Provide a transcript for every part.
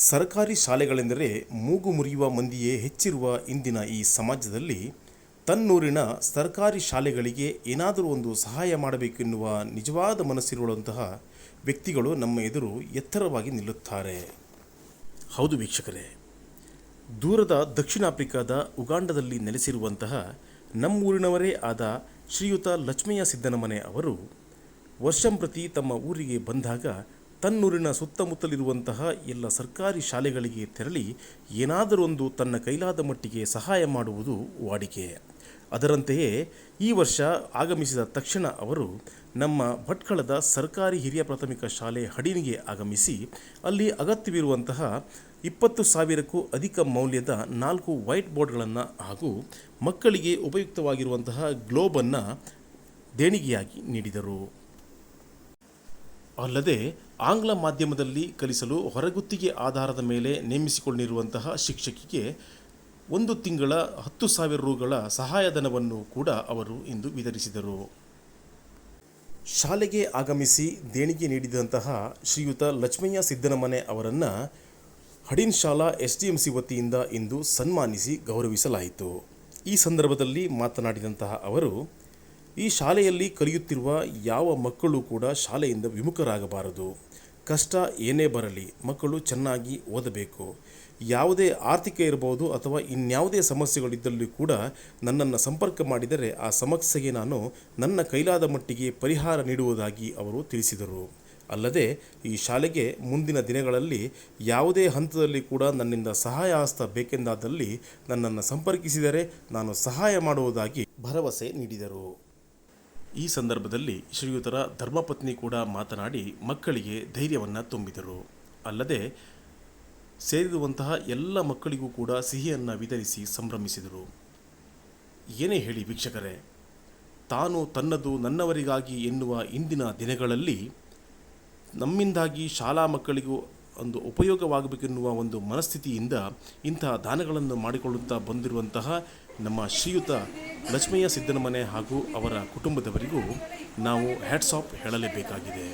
ಸರ್ಕಾರಿ ಶಾಲೆಗಳೆಂದರೆ ಮೂಗು ಮುರಿಯುವ ಮಂದಿಯೇ ಹೆಚ್ಚಿರುವ ಇಂದಿನ ಈ ಸಮಾಜದಲ್ಲಿ ತನ್ನೂರಿನ ಸರ್ಕಾರಿ ಶಾಲೆಗಳಿಗೆ ಏನಾದರೂ ಒಂದು ಸಹಾಯ ಮಾಡಬೇಕೆನ್ನುವ ನಿಜವಾದ ಮನಸ್ಸಿರುವಂತಹ ವ್ಯಕ್ತಿಗಳು ನಮ್ಮ ಎದುರು ಎತ್ತರವಾಗಿ ನಿಲ್ಲುತ್ತಾರೆ. ಹೌದು ವೀಕ್ಷಕರೇ, ದೂರದ ದಕ್ಷಿಣ ಆಫ್ರಿಕಾದ ಉಗಾಂಡದಲ್ಲಿ ನೆಲೆಸಿರುವಂತಹ ನಮ್ಮೂರಿನವರೇ ಆದ ಶ್ರೀಯುತ ಲಕ್ಷ್ಮಯ್ಯ ಸಿದ್ದನಮನೆ ಅವರು ವರ್ಷಂಪ್ರತಿ ತಮ್ಮ ಊರಿಗೆ ಬಂದಾಗ ತನ್ನೂರಿನ ಸುತ್ತಮುತ್ತಲಿರುವಂತಹ ಎಲ್ಲ ಸರ್ಕಾರಿ ಶಾಲೆಗಳಿಗೆ ತೆರಳಿ ಏನಾದರೊಂದು ತನ್ನ ಕೈಲಾದ ಮಟ್ಟಿಗೆ ಸಹಾಯ ಮಾಡುವುದು ವಾಡಿಕೆ. ಅದರಂತೆಯೇ ಈ ವರ್ಷ ಆಗಮಿಸಿದ ತಕ್ಷಣ ಅವರು ನಮ್ಮ ಭಟ್ಕಳದ ಸರ್ಕಾರಿ ಹಿರಿಯ ಪ್ರಾಥಮಿಕ ಶಾಲೆ ಹಡಿನಿಗೆ ಆಗಮಿಸಿ ಅಲ್ಲಿ ಅಗತ್ಯವಿರುವಂತಹ ಇಪ್ಪತ್ತು ಸಾವಿರಕ್ಕೂ ಅಧಿಕ ಮೌಲ್ಯದ ನಾಲ್ಕು ವೈಟ್ ಬೋರ್ಡ್ಗಳನ್ನು ಹಾಗೂ ಮಕ್ಕಳಿಗೆ ಉಪಯುಕ್ತವಾಗಿರುವಂತಹ ಗ್ಲೋಬನ್ನು ದೇಣಿಗೆಯಾಗಿ ನೀಡಿದರು. ಅಲ್ಲದೆ ಆಂಗ್ಲ ಮಾಧ್ಯಮದಲ್ಲಿ ಕಲಿಸಲು ಹೊರಗುತ್ತಿಗೆ ಆಧಾರದ ಮೇಲೆ ನೇಮಿಸಿಕೊಂಡಿರುವಂತಹ ಶಿಕ್ಷಕಿಗೆ ಒಂದು ತಿಂಗಳ ಹತ್ತು ಸಾವಿರ ರುಗಳ ಸಹಾಯಧನವನ್ನು ಕೂಡ ಅವರು ಇಂದು ವಿತರಿಸಿದರು. ಶಾಲೆಗೆ ಆಗಮಿಸಿ ದೇಣಿಗೆ ನೀಡಿದಂತಹ ಶ್ರೀಯುತ ಲಕ್ಷ್ಮಯ್ಯ ಸಿದ್ದನಮನೆ ಅವರನ್ನು ಹಡಿನ್ ಶಾಲಾ ಎಸ್ ಡಿ ಎಂ ಸಿ ವತಿಯಿಂದ ಇಂದು ಸನ್ಮಾನಿಸಿ ಗೌರವಿಸಲಾಯಿತು. ಈ ಸಂದರ್ಭದಲ್ಲಿ ಮಾತನಾಡಿದಂತಹ ಅವರು ಈ ಶಾಲೆಯಲ್ಲಿ ಕಲಿಯುತ್ತಿರುವ ಯಾವ ಮಕ್ಕಳು ಕೂಡ ಶಾಲೆಯಿಂದ ವಿಮುಖರಾಗಬಾರದು. ಕಷ್ಟ ಏನೇ ಬರಲಿ, ಮಕ್ಕಳು ಚೆನ್ನಾಗಿ ಓದಬೇಕು. ಯಾವುದೇ ಆರ್ಥಿಕ ಇರಬಹುದು ಅಥವಾ ಇನ್ಯಾವುದೇ ಸಮಸ್ಯೆಗಳಿದ್ದಲ್ಲಿ ಕೂಡ ನನ್ನನ್ನು ಸಂಪರ್ಕ ಮಾಡಿದರೆ ಆ ಸಮಸ್ಯೆಗೆ ನಾನು ನನ್ನ ಕೈಲಾದ ಮಟ್ಟಿಗೆ ಪರಿಹಾರ ನೀಡುವುದಾಗಿ ಅವರು ತಿಳಿಸಿದರು. ಅಲ್ಲದೆ, ಈ ಶಾಲೆಗೆ ಮುಂದಿನ ದಿನಗಳಲ್ಲಿ ಯಾವುದೇ ಹಂತದಲ್ಲಿ ಕೂಡ ನನ್ನಿಂದ ಸಹಾಯ ಹಸ್ತ ಬೇಕೆಂದಾದಲ್ಲಿ ನನ್ನನ್ನು ಸಂಪರ್ಕಿಸಿದರೆ ನಾನು ಸಹಾಯ ಮಾಡುವುದಾಗಿ ಭರವಸೆ ನೀಡಿದರು. ಈ ಸಂದರ್ಭದಲ್ಲಿ ಶ್ರೀಯುತರ ಧರ್ಮಪತ್ನಿ ಕೂಡ ಮಾತನಾಡಿ ಮಕ್ಕಳಿಗೆ ಧೈರ್ಯವನ್ನು ತುಂಬಿದರು. ಅಲ್ಲದೆ ಸೇರಿರುವಂತಹ ಎಲ್ಲ ಮಕ್ಕಳಿಗೂ ಕೂಡ ಸಿಹಿಯನ್ನು ವಿತರಿಸಿ ಸಂಭ್ರಮಿಸಿದರು. ಏನೇ ಹೇಳಿ ವೀಕ್ಷಕರೇ, ತಾನು ತನ್ನದು ನನ್ನವರಿಗಾಗಿ ಎನ್ನುವ ಇಂದಿನ ದಿನಗಳಲ್ಲಿ ನಮ್ಮಿಂದಾಗಿ ಶಾಲಾ ಮಕ್ಕಳಿಗೂ ಒಂದು ಉಪಯೋಗವಾಗಬೇಕೆನ್ನುವ ಒಂದು ಮನಸ್ಥಿತಿಯಿಂದ ಇಂತಹ ದಾನಗಳನ್ನು ಮಾಡಿಕೊಳ್ಳುತ್ತಾ ಬಂದಿರುವಂತಹ ನಮ್ಮ ಶ್ರೀಯುತ ಲಕ್ಷ್ಮಯ್ಯ ಸಿದ್ದನಮನೆ ಹಾಗೂ ಅವರ ಕುಟುಂಬದವರಿಗೂ ನಾವು ಹ್ಯಾಟ್ಸ್ ಆಫ್ ಹೇಳಲೇಬೇಕಾಗಿದೆ.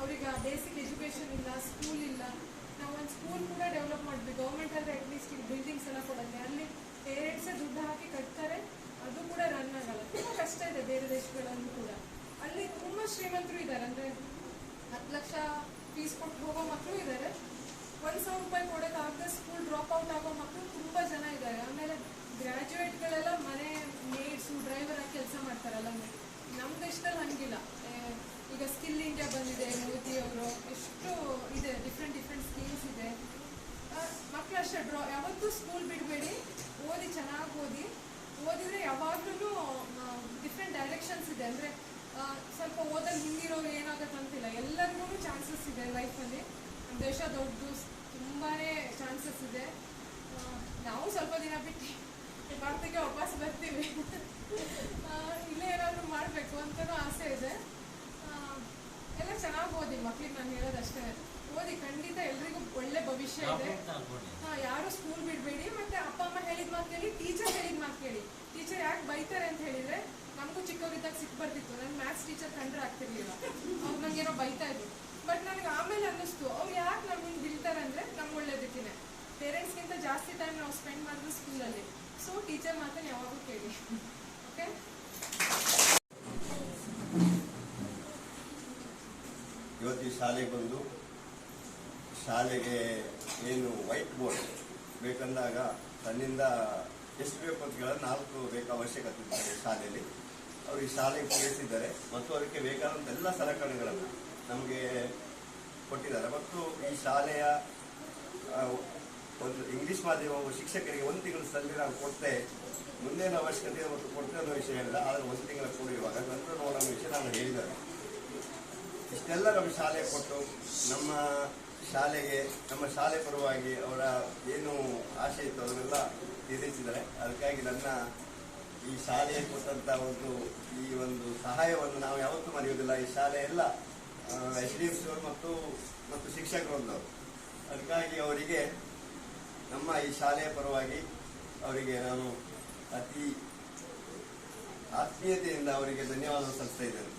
ಅವ್ರಿಗೆ ಬೇಸಿಕ್ ಇಲ್ಲ ಸ್ಕೂಲ್ ಇಲ್ಲ ನಾವು ಒಂದು ಸ್ಕೂಲ್ ಕೂಡ ಡೆವಲಪ್ ಮಾಡಬೇಕು ಗೌರ್ಮೆಂಟ್ ಆದ್ರೆ ಅಟ್ಲೀಸ್ಟ್ ಬಿಲ್ಡಿಂಗ್ಸ್ ಎಲ್ಲ ಕೊಡುತ್ತೆ ಅಲ್ಲಿ ಪೇರೆಂಟ್ಸೇ ದುಡ್ಡು ಹಾಕಿ ಕಟ್ತಾರೆ ಅದು ಕೂಡ ರನ್ ಆಗಲ್ಲ. ತುಂಬ ಕಷ್ಟ ಇದೆ ಬೇರೆ ದೇಶಗಳಲ್ಲೂ ಕೂಡ. ಅಲ್ಲಿ ತುಂಬ ಶ್ರೀಮಂತರು ಇದ್ದಾರೆ. ಅಂದ್ರೆ ಹತ್ತು ಲಕ್ಷ ಫೀಸ್ ಕೊಟ್ಟು ಹೋಗೋ ಮಕ್ಕಳು ಇದ್ದಾರೆ. ಒಂದು ಸಾವಿರ ರೂಪಾಯಿ ಕೊಡೋಕ್ಕಾಗದೆ ಸ್ಕೂಲ್ ಡ್ರಾಪ್ ಔಟ್ ಆಗೋ ಮಕ್ಕಳು ತುಂಬ ಜನ ಇದ್ದಾರೆ. ಆಮೇಲೆ ಇದೆ ಅಂದರೆ ಸ್ವಲ್ಪ ಓದಲ್ಲಿ ಹಿಂದಿರೋರು ಏನಾಗುತ್ತೆ ಅಂತಿಲ್ಲ ಎಲ್ಲರಿಗೂ ಚಾನ್ಸಸ್ ಇದೆ ಲೈಫಲ್ಲಿ ನಮ್ಮ ದೇಶ ದೊಡ್ಡದು ತುಂಬಾ ಚಾನ್ಸಸ್ ಇದೆ. ನಾವು ಸ್ವಲ್ಪ ದಿನ ಬಿಟ್ಟು ಭಾರತಕ್ಕೆ ವಾಪಸ್ ಬರ್ತೀವಿ. ಇಲ್ಲೇ ಏನಾದರೂ ಮಾಡಬೇಕು ಅಂತಲೂ ಆಸೆ ಇದೆ. ಎಲ್ಲ ಚೆನ್ನಾಗಿ ಓದಿ ಮಕ್ಳಿಗೆ ನಾನು ಹೇಳೋದಷ್ಟೇ ಓದಿ ಖಂಡಿತ ಎಲ್ರಿಗೂ ಒಳ್ಳೆ ಭವಿಷ್ಯ ಇದೆ ಹಾ ಯಾರು ಸ್ಕೂಲ್ ಬಿಡಬೇಡಿ ಮತ್ತೆ ಅಪ್ಪ ಅಮ್ಮ ಹೇಳಿದ ಮಾತು ಕೇಳಿ ಟೀಚರ್ ಹೇಳಿದ ಮಾತು ಕೇಳಿ ಟೀಚರ್ ಯಾಕೆ ಬೈತಾರೆ ಅಂತ ಹೇಳಿದ್ರೆ ನಮಗೂ ಚಿಕ್ಕವರಿದ್ದಾಗ ಸಿಕ್ ಬರ್ತಿತ್ತು ನನ್ನ ಮ್ಯಾಥ್ಸ್ ಟೀಚರ್ ಕಂಡ್ರೆ ಆಗ್ತಿರ್ಲಿಲ್ಲ. ಅವ್ರು ನಂಗೇನೋ ಬೈತಾ ಇದ್ರು. ಬಟ್ ನನಗೆ ಆಮೇಲೆ ಅನ್ನಿಸ್ತು, ಅವ್ರು ಯಾಕೆ ನಮ್ಮನ್ನು ಬಿಡ್ತಾರೆ ಅಂದ್ರೆ ನಮ್ಮ ಪೇರೆಂಟ್ಸ್ ಪೇರೆಂಟ್ಸ್ಗಿಂತ ಜಾಸ್ತಿ ಟೈಮ್ ನಾವು ಸ್ಪೆಂಡ್ ಮಾಡಿದ್ವಿ ಸ್ಕೂಲಲ್ಲಿ ಸೊ ಟೀಚರ್ ಮಾತ್ರ ಯಾವಾಗೂ ಕೇಳಿ. ಓಕೆ ಇವತ್ತು ಶಾಲೆಗೆ ಬಂದು ಶಾಲೆಗೆ ಏನು ವೈಟ್ ಬೋರ್ಡ್ ಬೇಕಂದಾಗ ತನ್ನಿಂದ ಎಷ್ಟು ಬೇಕು ಅಂತ ನಾಲ್ಕು ಬೇಕು ಅವಶ್ಯಕತೆ ಶಾಲೆಯಲ್ಲಿ. ಅವರು ಈ ಶಾಲೆಗೆ ಪೂರೈಸಿದ್ದಾರೆ ಮತ್ತು ಅದಕ್ಕೆ ಬೇಕಾದಂಥ ಎಲ್ಲ ಸಲಕರಣೆಗಳನ್ನು ನಮಗೆ ಕೊಟ್ಟಿದ್ದಾರೆ. ಮತ್ತು ಈ ಶಾಲೆಯ ಒಂದು ಇಂಗ್ಲಿಷ್ ಮಾಧ್ಯಮ ಶಿಕ್ಷಕರಿಗೆ ಒಂದು ತಿಂಗಳ ಸಲ್ಲಿ ನಾವು ಕೊಡ್ತೆ ಮುಂದೇನು ಅವಶ್ಯಕತೆ ಮತ್ತು ಕೊಡ್ತೇವೆ ಅನ್ನೋ ವಿಷಯ ಇಲ್ಲ. ಆದರೆ ಒಂದು ತಿಂಗಳ ಕೊಡುವಾಗ ನಂತರ ನೋಡೋ ವಿಷಯ ನಾನು ಹೇಳಿದ್ದಾರೆ. ಇಷ್ಟೆಲ್ಲ ನಮ್ಮ ಶಾಲೆ ಕೊಟ್ಟು ನಮ್ಮ ಶಾಲೆಗೆ, ನಮ್ಮ ಶಾಲೆ ಪರವಾಗಿ ಅವರ ಏನು ಆಸೆ ಇತ್ತು ಅದನ್ನೆಲ್ಲ ತಿಳಿಸಿದ್ದಾರೆ ಅದಕ್ಕಾಗಿ ನನ್ನ ಈ ಶಾಲೆಯ ಕೊಟ್ಟಂತ ಒಂದು ಈ ಒಂದು ಸಹಾಯವನ್ನು ನಾವು ಯಾವತ್ತೂ ಮರೆಯುವುದಿಲ್ಲ. ಈ ಶಾಲೆ ಎಲ್ಲ ಎಚ್ ಡಿ ಎಫ್ ಸಿ ಮತ್ತು ಮತ್ತು ಶಿಕ್ಷಕರು ಬಂದವರು ಅದಕ್ಕಾಗಿ ಅವರಿಗೆ ನಮ್ಮ ಈ ಶಾಲೆಯ ಪರವಾಗಿ ಅವರಿಗೆ ನಾನು ಅತಿ ಆತ್ಮೀಯತೆಯಿಂದ ಅವರಿಗೆ ಧನ್ಯವಾದ ಸಲ್ಲಿಸ್ತಾ ಇದ್ದೇನೆ.